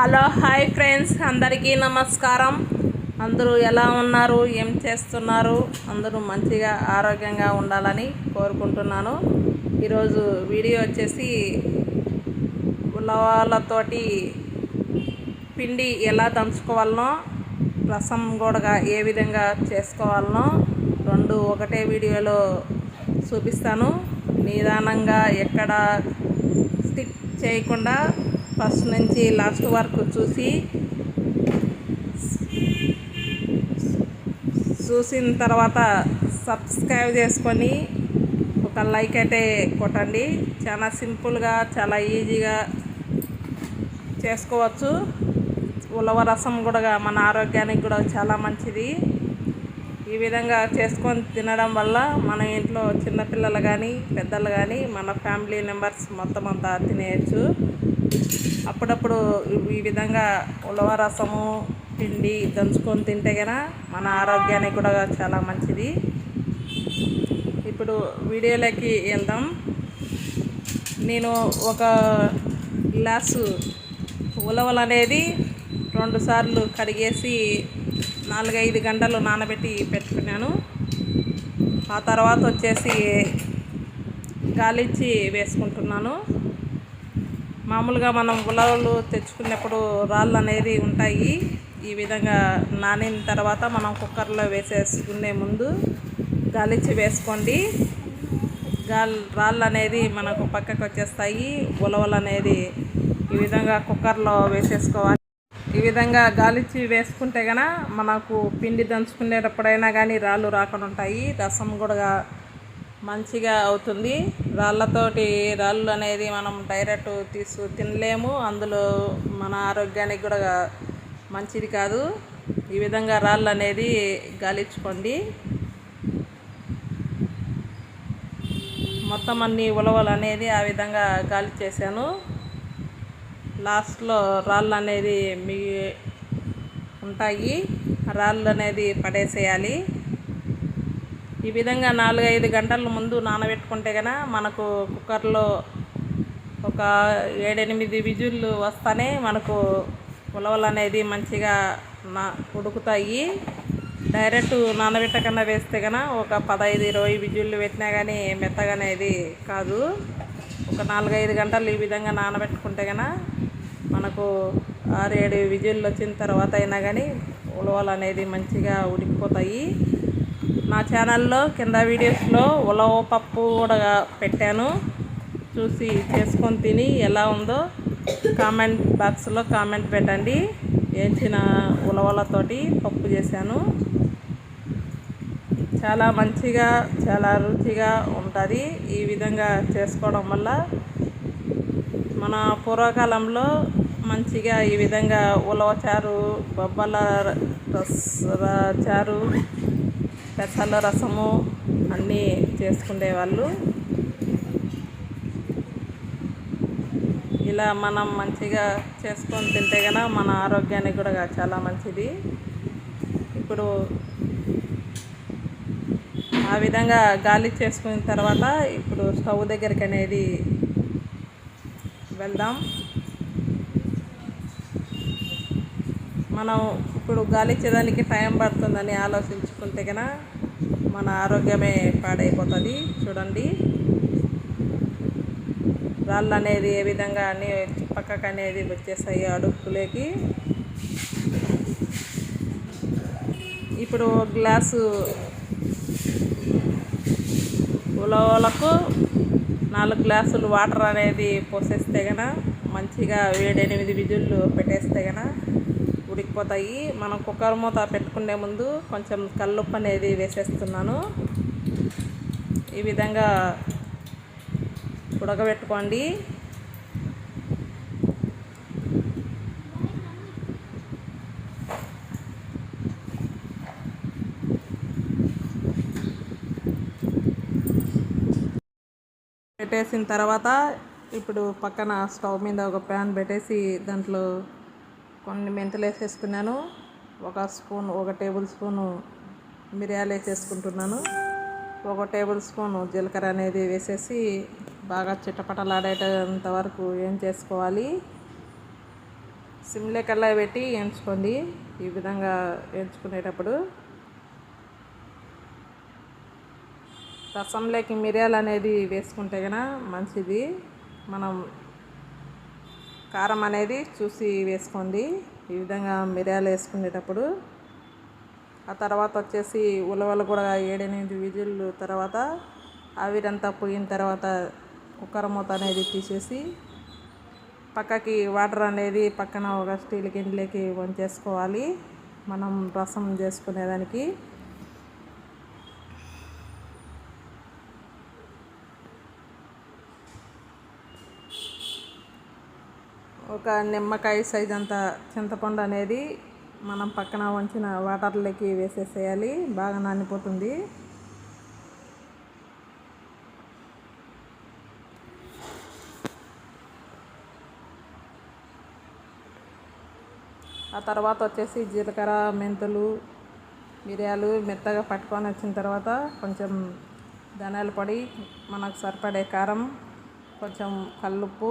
Hello hi friends. అందరికీ నమస్కారం. అందరూ ఎలా ఉన్నారు? ఏం చేస్తున్నారు? అందరూ మంచిగా ఆరోగ్యంగా ఉండాలని కోరుకుంటున్నాను. ఈరోజు వీడియో వచ్చేసి ఉలవాలతోటి పిండి ఎలా దంచుకోవాలనో రసం కూడా ఏ విధంగా చేసుకోవాలనో రెండు ఒకటే వీడియోలో చూపిస్తాను. నిదానంగా ఎక్కడ స్టిక్ చేయకుండా ఫస్ట్ నుంచి లాస్ట్ వరకు చూసి చూసిన తర్వాత సబ్స్క్రైబ్ చేసుకొని ఒక లైక్ అయితే కొట్టండి. చాలా సింపుల్గా చాలా ఈజీగా చేసుకోవచ్చు. ఉలవ రసం కూడా మన ఆరోగ్యానికి కూడా చాలా మంచిది. ఈ విధంగా చేసుకొని తినడం వల్ల మన ఇంట్లో చిన్నపిల్లలు కానీ పెద్దలు కానీ మన ఫ్యామిలీ మెంబర్స్ మొత్తం అంతా తినేయచ్చు. అప్పుడప్పుడు ఈ విధంగా ఉలవ రసము పిండి దంచుకొని తింటే కనుక మన ఆరోగ్యానికి కూడా చాలా మంచిది. ఇప్పుడు వీడియోలోకి వెళ్దాం. నేను ఒక గ్లాసు ఉలవలు అనేది రెండు సార్లు కడిగేసి నాలుగైదు గంటలు నానబెట్టి పెట్టుకున్నాను. ఆ తర్వాత వచ్చేసి గాలిచ్చి వేసుకుంటున్నాను. మామూలుగా మనం ఉలవలు తెచ్చుకున్నప్పుడు రాళ్ళు అనేది ఉంటాయి. ఈ విధంగా నానిన తర్వాత మనం కుక్కర్లో వేసేసుకునే ముందు గాలిచ్చి వేసుకోండి. గాల్ రాళ్ళు అనేది మనకు పక్కకు వచ్చేస్తాయి. ఉలవలు అనేది ఈ విధంగా కుక్కర్లో వేసేసుకోవాలి. ఈ విధంగా గాలిచ్చి వేసుకుంటే గన మనకు పిండి దంచుకునేటప్పుడైనా కానీ రాళ్ళు రాకుండా ఉంటాయి. రసం కూడా మంచిగా అవుతుంది. రాళ్ళతోటి రాళ్ళు అనేది మనం డైరెక్ట్ తీసు తినలేము. అందులో మన ఆరోగ్యానికి కూడా మంచిది కాదు. ఈ విధంగా రాళ్ళు అనేది గాలించుకోండి. మొత్తం అన్ని ఉలవలు అనేది ఆ విధంగా గాలి చేశాను లాస్ట్లో రాళ్ళు అనేది మీ ఉంటాయి. రాళ్ళు అనేది పడేసేయాలి. ఈ విధంగా నాలుగైదు గంటల ముందు నానబెట్టుకుంటే కనుక మనకు కుక్కర్లో ఒక ఏడెనిమిది విజులు వస్తానే మనకు ఉలవలు అనేది మంచిగా నా ఉడుకుతాయి. డైరెక్ట్ నానబెట్టకుండా వేస్తే కనుక ఒక పదహైదు ఇరవై విజులు పెట్టినా కానీ మెత్తగా అనేది కాదు. ఒక నాలుగైదు గంటలు ఈ విధంగా నానబెట్టుకుంటే కనుక మనకు ఆరు ఏడు విజుళ్ళు వచ్చిన తర్వాత అయినా కానీ ఉలవలు అనేది మంచిగా ఉడికిపోతాయి. నా ఛానల్లో కింద వీడియోస్లో ఉలవ పప్పు కూడా పెట్టాను. చూసి చేసుకొని తిని ఎలా ఉందో కామెంట్ బాక్స్లో కామెంట్ పెట్టండి. వేయించిన ఉలవలతోటి పప్పు చేశాను. చాలా మంచిగా చాలా రుచిగా ఉంటుంది. ఈ విధంగా చేసుకోవడం వల్ల మన పూర్వకాలంలో మంచిగా ఈ విధంగా ఉలవ చారు బొబ్బల రస్ చారు పెసల రసము అన్నీ చేసుకునేవాళ్ళు. ఇలా మనం మంచిగా చేసుకొని తింటే కనుక మన ఆరోగ్యానికి కూడా చాలా మంచిది. ఇప్పుడు ఆ విధంగా గాలి చేసుకున్న తర్వాత ఇప్పుడు స్టవ్ దగ్గరికి అనేది వెళ్దాం. మనం ఇప్పుడు గాలిచ్చేదానికి టైం పడుతుందని ఆలోచించుకుంటే కనుక మన ఆరోగ్యమే పాడైపోతుంది. చూడండి. రాళ్ళు అనేది ఏ విధంగా అన్ని పక్కకు అనేది వచ్చేస్తాయి అడుగులేకి ఇప్పుడు ఒక గ్లాసు ఉలవలకు నాలుగు గ్లాసులు వాటర్ అనేది పోసేస్తే గన మంచిగా ఏడెనిమిది విజుళ్ళు పెట్టేస్తే గన ఉడికిపోతాయి. మనం కుక్కర్ మూత పెట్టుకునే ముందు కొంచెం కల్లుప్పు అనేది వేసేస్తున్నాను. ఈ విధంగా ఉడకబెట్టుకోండి. పెట్టేసిన తర్వాత ఇప్పుడు పక్కన స్టవ్ మీద ఒక ప్యాన్ పెట్టేసి దాంట్లో కొన్ని మెంతులు వేసేసుకున్నాను. ఒక స్పూన్ ఒక టేబుల్ స్పూను మిరియాలు వేసేసుకుంటున్నాను. ఒక టేబుల్ స్పూన్ జీలకర్ర అనేది వేసేసి బాగా చిట్టపటలాడేటంత వరకు ఏం చేసుకోవాలి? సిమ్లే కల్లా పెట్టి ఎంచుకోండి. ఈ విధంగా ఎంచుకునేటప్పుడు రసంలోకి మిరియాలు అనేది వేసుకుంటే కనుక మంచిది. మనం కారం అనేది చూసి వేసుకోండి. ఈ విధంగా మిరియాలు వేసుకునేటప్పుడు. ఆ తర్వాత వచ్చేసి ఉలవలు కూడా ఏడెనిమిది విజిల్లు తర్వాత ఆవిరంతా పోయిన తర్వాత కుక్కర్ మూత అనేది తీసేసి పక్కకి వాటర్ అనేది పక్కన ఒక స్టీల్ గిన్నెలోకి వంచేసుకోవాలి. మనం రసం చేసుకునేదానికి. ఒక నిమ్మకాయ సైజ్ అంత చింతపండు అనేది మనం పక్కన వంచిన వాటర్లోకి వేసేసేయాలి. బాగా నానిపోతుంది. ఆ తర్వాత వచ్చేసి జీలకర్ర మెంతులు మిరియాలు మెత్తగా పట్టుకొని వచ్చిన తర్వాత కొంచెం ధనియాల పొడి మనకు సరిపడే కారం కొంచెం కల్లుప్పు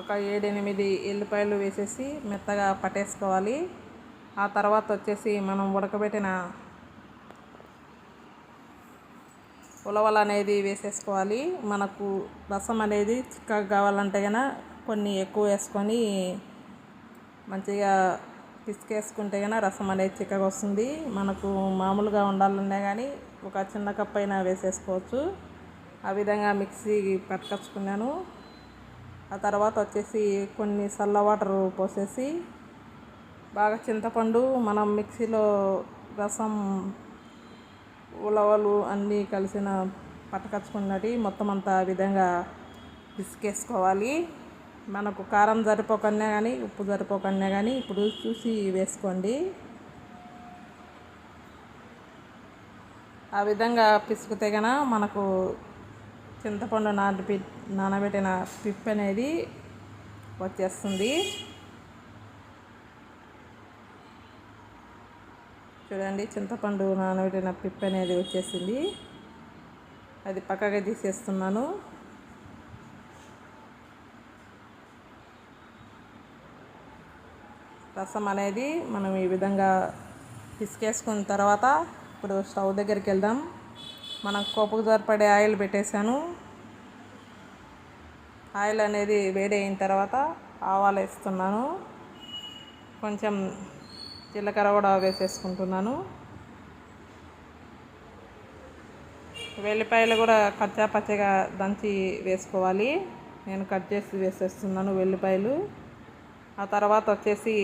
ఒక ఏడెనిమిది ఎల్లిపాయలు వేసేసి మెత్తగా పట్టేసుకోవాలి. ఆ తర్వాత వచ్చేసి మనం ఉడకబెట్టిన ఉలవలు అనేది వేసేసుకోవాలి. మనకు రసం అనేది చిక్కగా కావాలంటే కనుక కొన్ని ఎక్కువ వేసుకొని మంచిగా పిసికేసుకుంటే కనుక రసం అనేది చిక్కగా వస్తుంది. మనకు మామూలుగా ఉండాలన్నా కానీ ఒక చిన్న కప్ అయినా వేసేసుకోవచ్చు. ఆ విధంగా మిక్సీ పట్టుకొచ్చుకున్నాను. ఆ తర్వాత వచ్చేసి కొన్ని చల్ల వాటర్ పోసేసి బాగా చింతపండు మనం మిక్సీలో రసం ఉలవలు అన్నీ కలిసిన పట్టకచ్చుకున్నది మొత్తం అంతా ఆ విధంగా పిసికేసుకోవాలి మనకు కారం సరిపోకన్నా కానీ ఉప్పు సరిపోకన్నా కానీ ఇప్పుడు చూసి వేసుకోండి. ఆ విధంగా పిసుకుతే కనుక మనకు చింతపండు నాటి నానబెట్టిన పిప్ అనేది వచ్చేస్తుంది. చూడండి చింతపండు నానబెట్టిన పిప్ అనేది వచ్చేసింది. అది పక్కగా తీసేస్తున్నాను. రసం అనేది మనం ఈ విధంగా పిసికేసుకున్న తర్వాత ఇప్పుడు స్టవ్ దగ్గరికి వెళ్దాం. మనం కోపకు సరిపడే ఆయిల్ పెట్టేశాను. ఆయిల్ అనేది వేడి అయిన తర్వాత ఆవాలు వేస్తున్నాను. కొంచెం జీలకర్ర కూడా వేసేసుకుంటున్నాను. వెల్లిపాయలు కూడా కచ్చా పచ్చగా దంచి వేసుకోవాలి. నేను కట్ చేసి వేసేస్తున్నాను వెల్లిపాయలు. ఆ తర్వాత వచ్చేసి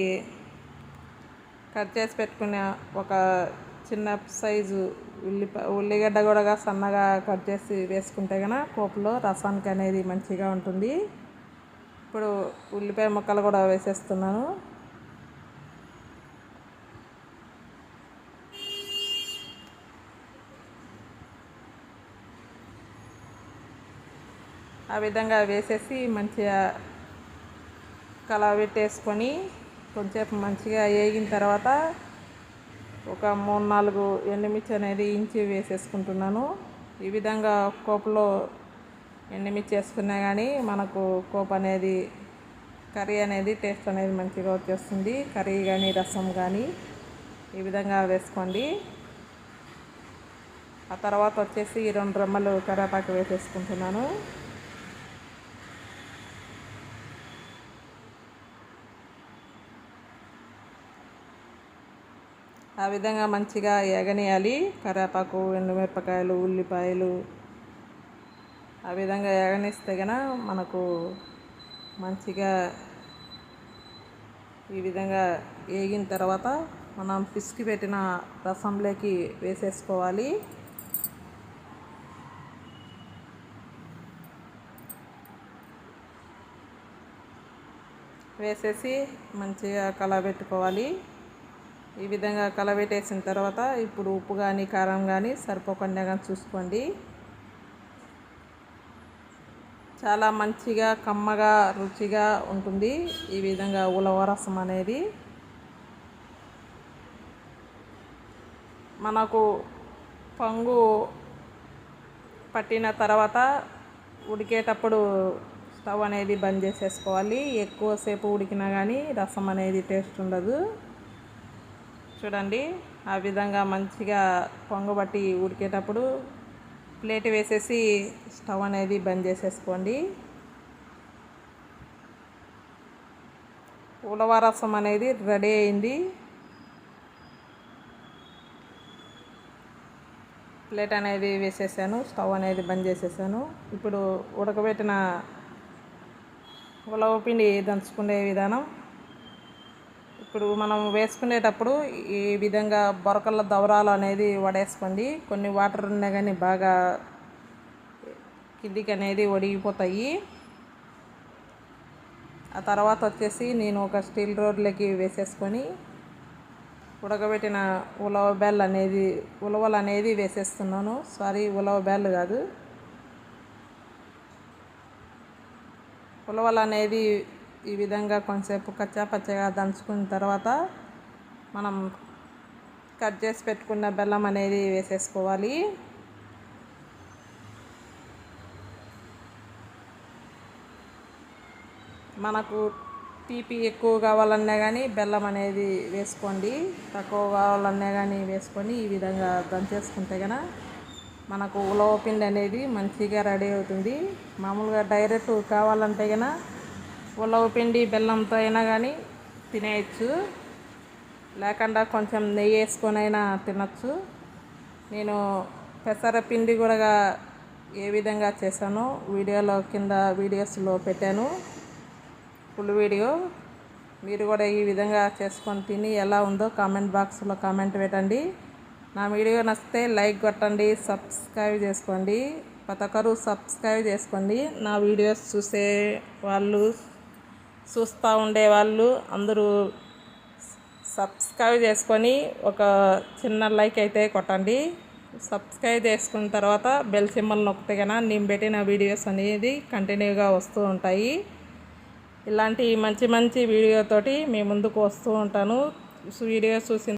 కట్ చేసి పెట్టుకున్న ఒక చిన్న సైజు ఉల్లిపాయ ఉల్లిగడ్డ కూడా సన్నగా కట్ చేసి వేసుకుంటే కనుక పోపులో రసానికి అనేది మంచిగా ఉంటుంది. ఇప్పుడు ఉల్లిపాయ ముక్కలు కూడా వేసేస్తున్నాను. ఆ విధంగా వేసేసి మంచిగా కలబెట్టేసుకొని కొంచెంసేపు మంచిగా వేగిన తర్వాత ఒక మూడు నాలుగు ఎండుమిర్చి అనేది ఇంచి వేసేసుకుంటున్నాను. ఈ విధంగా కోపలో ఎండుమిర్చి వేసుకున్నా కానీ మనకు కోప అనేది కర్రీ అనేది టేస్ట్ అనేది మంచిగా వచ్చేస్తుంది. కర్రీ కానీ రసం కానీ ఈ విధంగా వేసుకోండి. ఆ తర్వాత వచ్చేసి రెండు రెమ్మలు కరివేపాకు వేసేసుకుంటున్నాను. ఆ విధంగా మంచిగా ఎగనేయాలి కరేపాకు ఎండుమిరపకాయలు ఉల్లిపాయలు ఆ విధంగా ఎగనిస్తే గన మనకు మంచిగా ఈ విధంగా వేగిన తర్వాత మనం పిసికి పెట్టిన రసంలోకి వేసేసుకోవాలి. వేసేసి మంచిగా కలబెట్టుకోవాలి. ఈ విధంగా కలబెట్టేసిన తర్వాత ఇప్పుడు ఉప్పు కానీ కారం కానీ సరిపోకుండా కానీ చూసుకోండి. చాలా మంచిగా కమ్మగా రుచిగా ఉంటుంది ఈ విధంగా ఉలవ రసం అనేది. మనకు పంగు పట్టిన తర్వాత ఉడికేటప్పుడు స్టవ్ అనేది బంద్ చేసేసుకోవాలి. ఎక్కువసేపు ఉడికినా కానీ రసం అనేది టేస్ట్ ఉండదు. చూడండి. ఆ విధంగా మంచిగా పొంగబట్టి ఉడికేటప్పుడు ప్లేట్ వేసేసి స్టవ్ అనేది బంద్ చేసేసుకోండి. ఉలవ రసం అనేది రెడీ అయింది. ప్లేట్ అనేది వేసేసాను స్టవ్ అనేది బంద్ చేసేసాను. ఇప్పుడు ఉడకబెట్టిన ఉలవ పిండి దంచుకునే విధానం ఇప్పుడు మనం వేసుకునేటప్పుడు ఈ విధంగా బొరకల దవరాలు అనేది వడేసుకోండి. కొన్ని వాటర్ ఉన్నా కానీ బాగా కిందికి అనేది ఒడిగిపోతాయి. ఆ తర్వాత వచ్చేసి నేను ఒక స్టీల్ రోడ్లకి వేసేసుకొని ఉడకబెట్టిన ఉలవ బెల్ అనేది ఉలవలు అనేది వేసేస్తున్నాను. సారీ ఉలవ బెల్ కాదు. ఉలవలు అనేది ఈ విధంగా కొంచెంసేపు కచ్చా పచ్చగా దంచుకున్న తర్వాత మనం కట్ చేసి పెట్టుకున్న బెల్లం అనేది వేసేసుకోవాలి. మనకు తీపి ఎక్కువ కావాలన్నా కానీ బెల్లం అనేది వేసుకోండి. తక్కువ కావాలన్నా కానీ వేసుకొని ఈ విధంగా దంచేసుకుంటే కనుక మనకు ఉలవ పిండి అనేది మంచిగా రెడీ అవుతుంది. మామూలుగా డైరెక్ట్ కావాలంటే కనుక ఉలవ పిండి బెల్లంతో అయినా కానీ తినేయచ్చు. లేకుండా కొంచెం నెయ్యి వేసుకొని అయినా తినచ్చు. నేను పెసరపిండి కూడా ఏ విధంగా చేశానో వీడియోలో కింద వీడియోస్లో పెట్టాను. Full video. మీరు కూడా ఈ విధంగా చేసుకొని తిని ఎలా ఉందో కామెంట్ బాక్స్లో కామెంట్ పెట్టండి. నా వీడియో నచ్చితే లైక్ కొట్టండి సబ్స్క్రైబ్ చేసుకోండి. ప్రతి ఒక్కరు సబ్స్క్రైబ్ చేసుకోండి. నా వీడియోస్ చూసే వాళ్ళు చూస్తూ ఉండేవాళ్ళు. అందరూ సబ్స్క్రైబ్ చేసుకొని ఒక చిన్న లైక్ అయితే కొట్టండి. సబ్స్క్రైబ్ చేసుకున్న తర్వాత బెల్ సింబల్ నొక్కితే కన్నా నేను పెట్టిన వీడియోస్ అనేది కంటిన్యూగా వస్తూ ఉంటాయి. ఇలాంటి మంచి మంచి వీడియోతోటి మీ ముందుకు వస్తూ ఉంటాను. వీడియో చూసిన